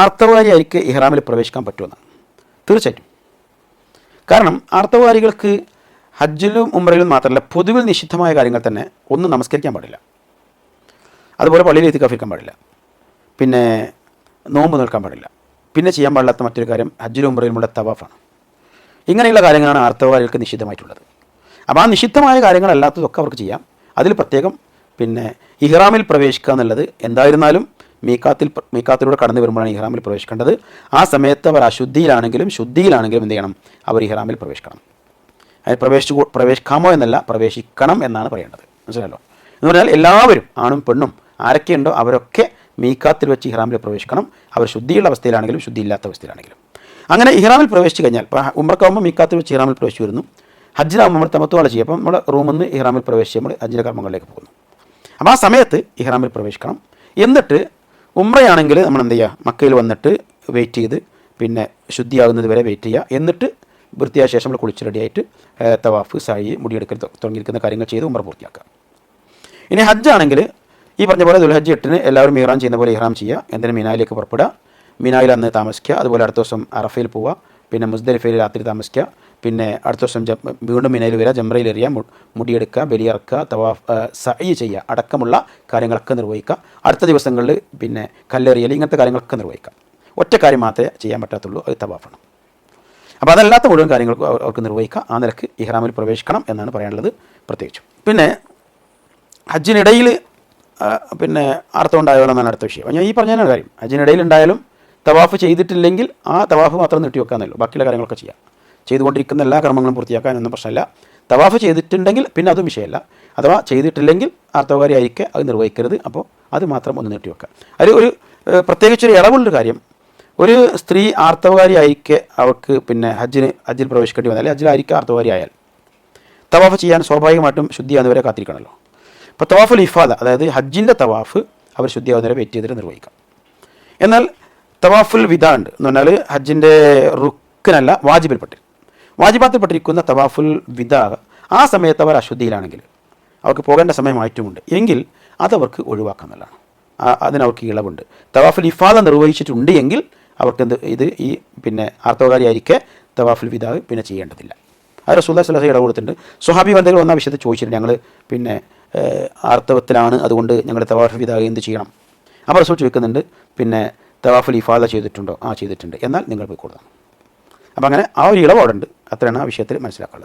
ആർത്തവാരിയായിരിക്കെ ഇഹ്റാമിൽ പ്രവേശിക്കാൻ പറ്റുമെന്നാണ് തീർച്ചയായിട്ടും. കാരണം ആർത്തവാരികൾക്ക് ഹജ്ജിലും ഉംറയിലും മാത്രമല്ല പൊതുവിൽ നിഷിദ്ധമായ കാര്യങ്ങൾ തന്നെ ഒന്നും നമസ്കരിക്കാൻ പാടില്ല. അതുപോലെ പള്ളിയിൽ എത്തിക്കാഫിരിക്കാൻ പാടില്ല. പിന്നെ നോമ്പ് നിൽക്കാൻ പാടില്ല. പിന്നെ ചെയ്യാൻ പാടില്ലാത്ത മറ്റൊരു കാര്യം ഹജ്ജിലും ഉംറയിലുമുള്ള തവാഫാണ്. ഇങ്ങനെയുള്ള കാര്യങ്ങളാണ് ആർത്തവാരികൾക്ക് നിഷിദ്ധമായിട്ടുള്ളത്. അപ്പോൾ ആ നിഷിദ്ധമായ കാര്യങ്ങളല്ലാത്തതൊക്കെ അവർക്ക് ചെയ്യാം. അതിൽ പ്രത്യേകം പിന്നെ ഇഹ്റാമിൽ പ്രവേശിക്കുക എന്നുള്ളത് എന്തായിരുന്നാലും മീക്കാത്തിൽ മീക്കാത്തിലൂടെ കടന്നു വരുമ്പോഴാണ് ഇഹ്റാമിൽ പ്രവേശിക്കേണ്ടത്. ആ സമയത്ത് അവർ അശുദ്ധിയിലാണെങ്കിലും ശുദ്ധിയിലാണെങ്കിലും എന്ത് ചെയ്യണം? അവർ ഇഹ്റാമിൽ പ്രവേശിക്കണം. അതിൽ പ്രവേശിച്ചു പ്രവേശിക്കാമോ എന്നല്ല പ്രവേശിക്കണം എന്നാണ് പറയേണ്ടത്. മനസ്സിലല്ലോ എന്ന് പറഞ്ഞാൽ എല്ലാവരും ആണും പെണ്ണും ആരൊക്കെയുണ്ടോ അവരൊക്കെ മീക്കാത്തിൽ വെച്ച് ഇഹ്റാമിൽ പ്രവേശിക്കണം. അവർ ശുദ്ധിയുള്ള അവസ്ഥയിലാണെങ്കിലും ശുദ്ധിയില്ലാത്ത അവസ്ഥയിലാണെങ്കിലും. അങ്ങനെ ഇഹ്റാമിൽ പ്രവേശിച്ച് കഴിഞ്ഞാൽ ഇപ്പോൾ ഉമ്മർക്കാവുമ്പോൾ മീക്കാത്തിൽ വെച്ച് ഇഹ്റാമിൽ പ്രവേശിച്ചു വരുന്നു. ഹജ്ജിനാകുമ്പോൾ നമ്മൾ തമത്തുവാള ചെയ്യും അപ്പം നമ്മൾ റൂമിൽ നിന്ന് ഇഹ്റാമിൽ പ്രവേശിച്ച് നമ്മൾ ഹജ്ജിന്റെ കർമ്മങ്ങളിലേക്ക് പോകുന്നു. അപ്പോൾ ആ സമയത്ത് ഇഹ്റാമിൽ പ്രവേശിക്കണം. എന്നിട്ട് ഉമ്രയാണെങ്കിൽ നമ്മൾ എന്ത് ചെയ്യുക? മക്കയിൽ വന്നിട്ട് വെയിറ്റ് ചെയ്ത് പിന്നെ ശുദ്ധിയാകുന്നത് വരെ വെയിറ്റ് ചെയ്യുക. എന്നിട്ട് വൃത്തിയായ ശേഷം നമ്മൾ കുളിച്ച് റെഡിയായിട്ട് തവാഫ് സായി മുടിയെടുക്കൽ തുടങ്ങിയിരിക്കുന്ന കാര്യങ്ങൾ ചെയ്ത് ഉമ്ര പൂർത്തിയാക്കുക. ഇനി ഹജ്ജ് ആണെങ്കിൽ ഈ പറഞ്ഞ പോലെ ദുൽഹജ്ജ് എട്ടിന് എല്ലാവരും ഇഹ്റാം ചെയ്യുന്ന പോലെ ഇഹ്റാം ചെയ്യുക. എന്തിനും? മിനായിലേക്ക് പുറപ്പെടുക. മിനായിൽ അന്ന് താമസിക്കുക. അതുപോലെ അടുത്ത ദിവസം അറഫയിൽ പോവുക. പിന്നെ മുസ്ദലിഫയിൽ രാത്രി താമസിക്കുക. പിന്നെ അടുത്ത വർഷം വീണ്ടും മിനയിൽ വരിക ജംറയിൽ എറിയുക മുടിയെടുക്കുക ബലിയിറക്കുക തവാഫ് സൈ ചെയ്യുക അടക്കമുള്ള കാര്യങ്ങളൊക്കെ നിർവഹിക്കുക. അടുത്ത ദിവസങ്ങളിൽ പിന്നെ കല്ലെറിയൽ ഇങ്ങനത്തെ കാര്യങ്ങളൊക്കെ നിർവഹിക്കാം ഒറ്റ കാര്യം മാത്രമേ ചെയ്യാൻ പറ്റാത്തുള്ളൂ അത് തവാഫാണ്. അപ്പോൾ അതല്ലാത്ത മുഴുവൻ കാര്യങ്ങൾക്കും അവർ- അവർക്ക് നിർവഹിക്കുക ആ നിലയ്ക്ക് ഇഹ്റാമിൽ പ്രവേശിക്കണം എന്നാണ് പറയാനുള്ളത് പ്രത്യേകിച്ചും. പിന്നെ ഹജ്ജിനിടയിൽ പിന്നെ അർത്ഥം ഉണ്ടായോ എന്നാണ് അടുത്ത വിഷയം. ഞാൻ ഈ പറഞ്ഞതിനാണ് കാര്യം. ഹജ്ജിനിടയിൽ ഉണ്ടായാലും തവാഫ് ചെയ്തിട്ടില്ലെങ്കിൽ ആ തവാഫ് മാത്രം നീട്ടി നീട്ടിവെക്കാന്നല്ലോ ബാക്കിയുള്ള കാര്യങ്ങളൊക്കെ ചെയ്യാം. ചെയ്തുകൊണ്ടിരിക്കുന്ന എല്ലാ കർമ്മങ്ങളും പൂർത്തിയാക്കാനൊന്നും പ്രശ്നമില്ല. തവാഫ് ചെയ്തിട്ടുണ്ടെങ്കിൽ പിന്നെ അതും വിഷയമല്ല. അഥവാ ചെയ്തിട്ടില്ലെങ്കിൽ ആർത്തവകാരി ആയിരിക്കെ അത് നിർവഹിക്കരുത്. അപ്പോൾ അത് മാത്രം ഒന്ന് നീട്ടിവെക്കുക അതിൽ ഒരു പ്രത്യേകിച്ചൊരു ഇളവുള്ളൊരു കാര്യം. ഒരു സ്ത്രീ ആർത്തവകാരി ആയിരിക്കെ അവർക്ക് പിന്നെ ഹജ്ജിന് ഹജ്ജിൽ പ്രവേശിക്കേണ്ടി വന്നാൽ ഹജ്ജിലായിരിക്കും ആർത്തവകാരി ആയാൽ തവാഫ് ചെയ്യാൻ സ്വാഭാവികമായിട്ടും ശുദ്ധിയാകുന്നവരെ കാത്തിരിക്കണമല്ലോ അപ്പോൾ തവാഫുൽ ഇഫാദ അതായത് ഹജ്ജിന്റെ തവാഫ് അവർ ശുദ്ധിയാകുന്നവരെ വെയിറ്റ് ചെയ്തിട്ട് നിർവഹിക്കാം. എന്നാൽ തവാഫുൽ വിദാണ്ട് എന്ന് പറഞ്ഞാൽ ഹജ്ജിന്റെ റുക്കിനല്ല വാജിബിൽപ്പെട്ടി വാജിബാത്തിൽപ്പെട്ടിരിക്കുന്ന തവാഫുൽ വിദ ആ സമയത്ത് അവർ അശുദ്ധിയിലാണെങ്കിൽ അവർക്ക് പോകേണ്ട സമയമായിട്ടുമുണ്ട് എങ്കിൽ അതവർക്ക് ഒഴിവാക്കാമെന്നുള്ളതാണ് അതിനവർക്ക് ഇളവുണ്ട്. തവാഫുൽ ഇഫാദ നിർവഹിച്ചിട്ടുണ്ട് എങ്കിൽ അവർക്ക് എന്ത് ഇത് ഈ പിന്നെ ആർത്തവകാരിയായിരിക്കെ തവാഫുൽ വിദാവ് പിന്നെ ചെയ്യേണ്ടതില്ല. അത് റസൂല്ലാ സ്വലഹ ഇളവ് കൊടുത്തിട്ടുണ്ട് സുഹാബി ബന്ധങ്ങൾ വന്ന വിഷയത്തിൽ ചോദിച്ചിട്ടുണ്ട്. ഞങ്ങൾ പിന്നെ ആർത്തവത്തിലാണ് അതുകൊണ്ട് ഞങ്ങൾ തവാഫുൽ വിദാവ് എന്ത് ചെയ്യണം? അപ്പോൾ റസൂൽ ചോദിക്കുന്നുണ്ട് പിന്നെ തവാഫുൽ ഇഫാദ ചെയ്തിട്ടുണ്ടോ? ആ ചെയ്തിട്ടുണ്ട്. എന്നാൽ നിങ്ങൾ പോയി കൊടുക്കണം. അപ്പോൾ അങ്ങനെ ആ ഒരു ഇളവ് അവിടെ ഉണ്ട് അത്രയാണ് ആ വിഷയത്തിൽ മനസ്സിലാക്കാനുള്ളത്.